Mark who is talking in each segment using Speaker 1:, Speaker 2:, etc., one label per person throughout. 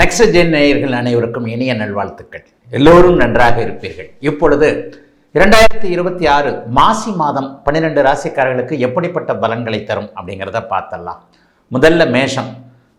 Speaker 1: Next gen நேயர்கள் அனைவருக்கும் இனிய நல்வாழ்த்துக்கள். எல்லோரும் நன்றாக இருப்பீர்கள். இப்பொழுது இரண்டாயிரத்தி இருபத்தி ஆறு மாசி மாதம் பன்னிரெண்டு ராசிக்காரர்களுக்கு எப்படிப்பட்ட பலன்களை தரும் அப்படிங்கிறத பார்த்தலாம் முதல்ல மேஷம்.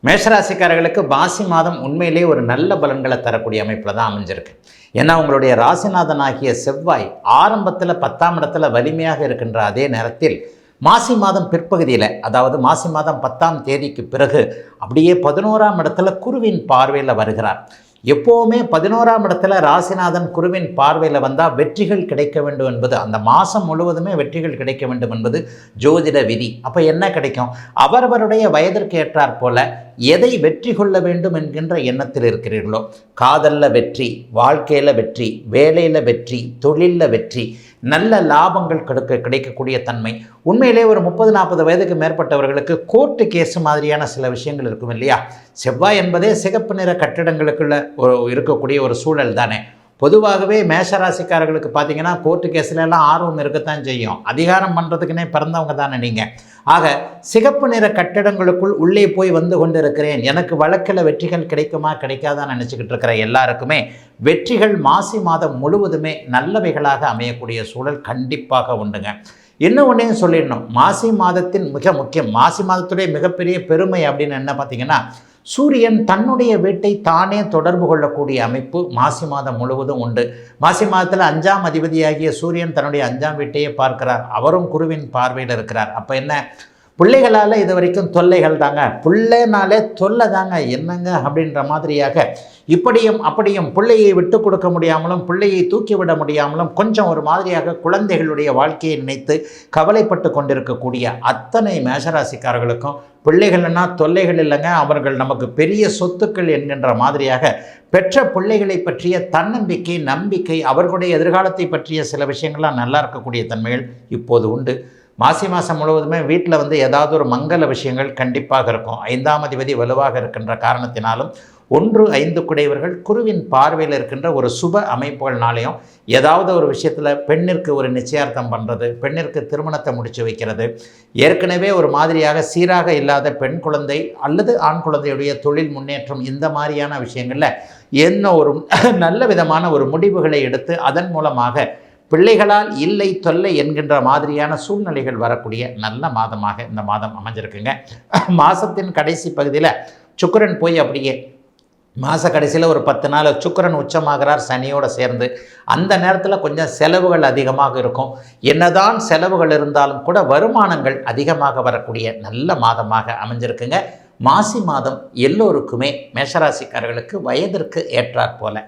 Speaker 1: மேஷராசிக்காரர்களுக்கு மாசி மாதம் உண்மையிலேயே ஒரு நல்ல பலன்களை தரக்கூடிய அமைப்பில் தான் அமைஞ்சிருக்கு. ஏன்னா உங்களுடைய ராசிநாதன் ஆகிய செவ்வாய் ஆரம்பத்தில் பத்தாம் இடத்துல வலிமையாக இருக்கின்ற அதே நேரத்தில் மாசி மாதம் பிற்பகுதியில் அதாவது மாசி மாதம் பத்தாம் தேதிக்கு பிறகு அப்படியே பதினோராம் இடத்துல குருவின் பார்வையில் வருகிறார். எப்போவுமே பதினோராம் இடத்துல ராசிநாதன் குருவின் பார்வையில் வந்தால் வெற்றிகள் கிடைக்க வேண்டும் என்பது அந்த மாதம் முழுவதுமே வெற்றிகள் கிடைக்க வேண்டும் என்பது ஜோதிட விதி. அப்போ என்ன கிடைக்கும்? அவரவருடைய வயதிற்கு ஏற்றாற் போல எதை வெற்றி கொள்ள வேண்டும் என்கின்ற எண்ணத்தில் இருக்கிறீர்களோ காதலில் வெற்றி வாழ்க்கையில் வெற்றி வேலையில் வெற்றி தொழிலில் வெற்றி நல்ல லாபங்கள் கிடைக்க கிடைக்கக்கூடிய தன்மை. உண்மையிலே ஒரு முப்பது நாற்பது வயதுக்கு மேற்பட்டவர்களுக்கு கோர்ட்டு கேஸ் மாதிரியான சில விஷயங்கள் இருக்கும் இல்லையா? செவ்வாய் என்பதே சிகப்பு நிற கட்டிடங்களுக்குள்ள ஒரு இருக்கக்கூடிய ஒரு சூழல் தானே. பொதுவாகவே மேஷராசிக்காரர்களுக்கு பார்த்தீங்கன்னா கோர்ட்டு கேஸ்ல எல்லாம் ஆர்வம் இருக்கத்தான் செய்யும். அதிகாரம் பண்ணுறதுக்குன்னே பிறந்தவங்க தானே நீங்கள் ஆக சிகப்பு நிற கட்டிடங்களுக்குள் உள்ளே போய் வந்து கொண்டு இருக்கிறேன் எனக்கு வழக்கில் வெற்றிகள் கிடைக்குமா கிடைக்காதான்னு நினச்சிக்கிட்டு இருக்கிற எல்லாருக்குமே வெற்றிகள் மாசி மாதம் முழுவதுமே நல்லவைகளாக அமையக்கூடிய சூழல் கண்டிப்பாக உண்டுங்க. இன்னும் ஒன்றையும் சொல்லிடணும். மாசி மாதத்தின் மிக முக்கியம். மாசி மாதத்துடைய மிகப்பெரிய பெருமை அப்படின்னு என்ன பார்த்தீங்கன்னா சூரியன் தன்னுடைய வீட்டை தானே தொடர்பு கொள்ளக்கூடிய அமைப்பு மாசி மாதம் முழுவதும் உண்டு. மாசி மாதத்தில் அஞ்சாம் அதிபதியாகிய சூரியன் தன்னுடைய அஞ்சாம் வீட்டையே பார்க்கிறார். அவரும் குருவின் பார்வையில் இருக்கிறார். அப்போ என்ன? பிள்ளைகளால் இது வரைக்கும் தொல்லைகள் தாங்க. பிள்ளைனாலே தொல்லை தாங்க. என்னங்க அப்படின்ற மாதிரியாக இப்படியும் அப்படியும் பிள்ளையை விட்டு கொடுக்க முடியாமலும் பிள்ளையை தூக்கி விட முடியாமலும் கொஞ்சம் ஒரு மாதிரியாக குழந்தைகளுடைய வாழ்க்கையை நினைத்து கவலைப்பட்டு கொண்டிருக்கக்கூடிய அத்தனை மேஷராசிக்காரர்களுக்கும் பிள்ளைகள்னா தொல்லைகள் இல்லைங்க. அவர்கள் நமக்கு பெரிய சொத்துக்கள் என்கின்ற மாதிரியாக பெற்ற பிள்ளைகளை பற்றிய தன்னம்பிக்கை நம்பிக்கை அவர்களுடைய எதிர்காலத்தை பற்றிய சில விஷயங்கள்லாம் நல்லா இருக்கக்கூடிய தன்மைகள் இப்போது உண்டு. மாசி மாதம் முழுவதுமே வீட்டில் வந்து ஏதாவது ஒரு மங்கள விஷயங்கள் கண்டிப்பாக இருக்கும். ஐந்தாம் அதிபதி வலுவாக இருக்கின்ற காரணத்தினாலும் ஒன்று ஐந்து குடையவர்கள் குருவின் பார்வையில் இருக்கின்ற ஒரு சுப அமைப்புகள்னாலையும் ஏதாவது ஒரு விஷயத்தில் பெண்ணிற்கு ஒரு நிச்சயார்த்தம் பண்ணுறது பெண்ணிற்கு திருமணத்தை முடித்து வைக்கிறது ஏற்கனவே ஒரு மாதிரியாக சீராக இல்லாத பெண் குழந்தை அல்லது ஆண் குழந்தையுடைய தொழில் முன்னேற்றம் இந்த மாதிரியான விஷயங்களில் என்ன ஒரு நல்ல விதமான ஒரு முடிவுகளை எடுத்து அதன் மூலமாக பிள்ளைகளால் இல்லை தொல்லை என்கின்ற மாதிரியான சூழ்நிலைகள் வரக்கூடிய நல்ல மாதமாக இந்த மாதம் அமைஞ்சிருக்குங்க. மாதத்தின் கடைசி பகுதியில் சுக்கரன் போய் அப்படியே மாத கடைசியில் ஒரு பத்து நாள் சுக்கரன் உச்சமாகிறார் சனியோடு சேர்ந்து அந்த நேரத்தில் கொஞ்சம் செலவுகள் அதிகமாக இருக்கும். என்னதான் செலவுகள் இருந்தாலும் கூட வருமானங்கள் அதிகமாக வரக்கூடிய நல்ல மாதமாக அமைஞ்சிருக்குங்க. மாசி மாதம் எல்லோருக்குமே மேஷராசிக்காரர்களுக்கு வயதிற்கு ஏற்றாற் போல.